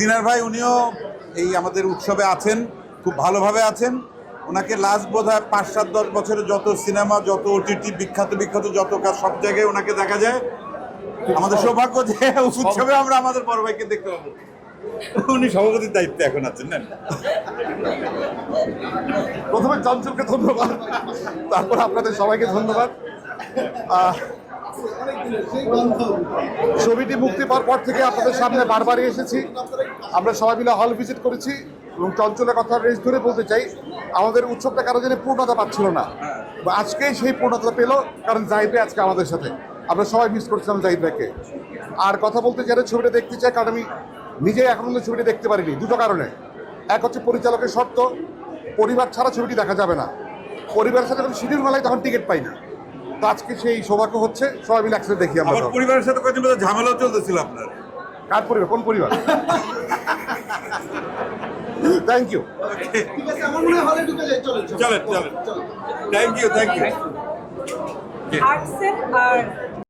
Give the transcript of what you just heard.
দিনার ভাই উনিও এই আমাদের উৎসবে আছেন খুব ভালোভাবে আছেন। ওনাকে লাস্ট বোধ হয় পাঁচ সাত দশ বছরে যত সিনেমা যত ওটিটি বিখ্যাত বিখ্যাত যত কাজ সব জায়গায় ওনাকে দেখা যায়। আমাদের সৌভাগ্য যে উৎসবে আমরা আমাদের বড় ভাইকে দেখতে পাবো। উনি সভাপতির দায়িত্বে এখন আছেন না প্রথমে চঞ্চলকে ধন্যবাদ তারপর আপনাদের সবাইকে ধন্যবাদ। ছবিটি মুক্তি পাওয়ার পর থেকে আপনাদের সামনে বারবারই এসেছি। আমরা সবাই মিলে হল ভিজিট করেছি এবং চঞ্চলের কথা রেস ধরে বলতে চাই আমাদের উৎসবটা কারও জন্য পূর্ণতা পাচ্ছিল না। আজকে সেই পূর্ণতা পেল কারণ জাহিদ ভাই আজকে আমাদের সাথে। আমরা সবাই মিস করছিলাম জাহিদ ভাইকে আর কথা বলতে চাই ছবিটা দেখতে চাই কারণ আমি নিজেই এখন পর্যন্ত ছবিটা দেখতে পারিনি দুটো কারণে। এক হচ্ছে পরিচালকের শর্ত পরিবার ছাড়া ছবিটি দেখা যাবে না। পরিবারের সাথে যখন শিডিউল মেলায় তখন টিকিট পাই না। তো আজকে সেই সৌভাগ্য হচ্ছে সবাই মিলে একসাথে দেখি আমরা পরিবারের সাথে কয়েকদিন ধরে ঝামেলাও চলতেছিল আপনার। কার পরিবার? কোন পরিবার? থ্যাংক ইউ ঠিক আছে আমার হলে ঢুকে যাই। চলেন চলেন। Thank you thank you R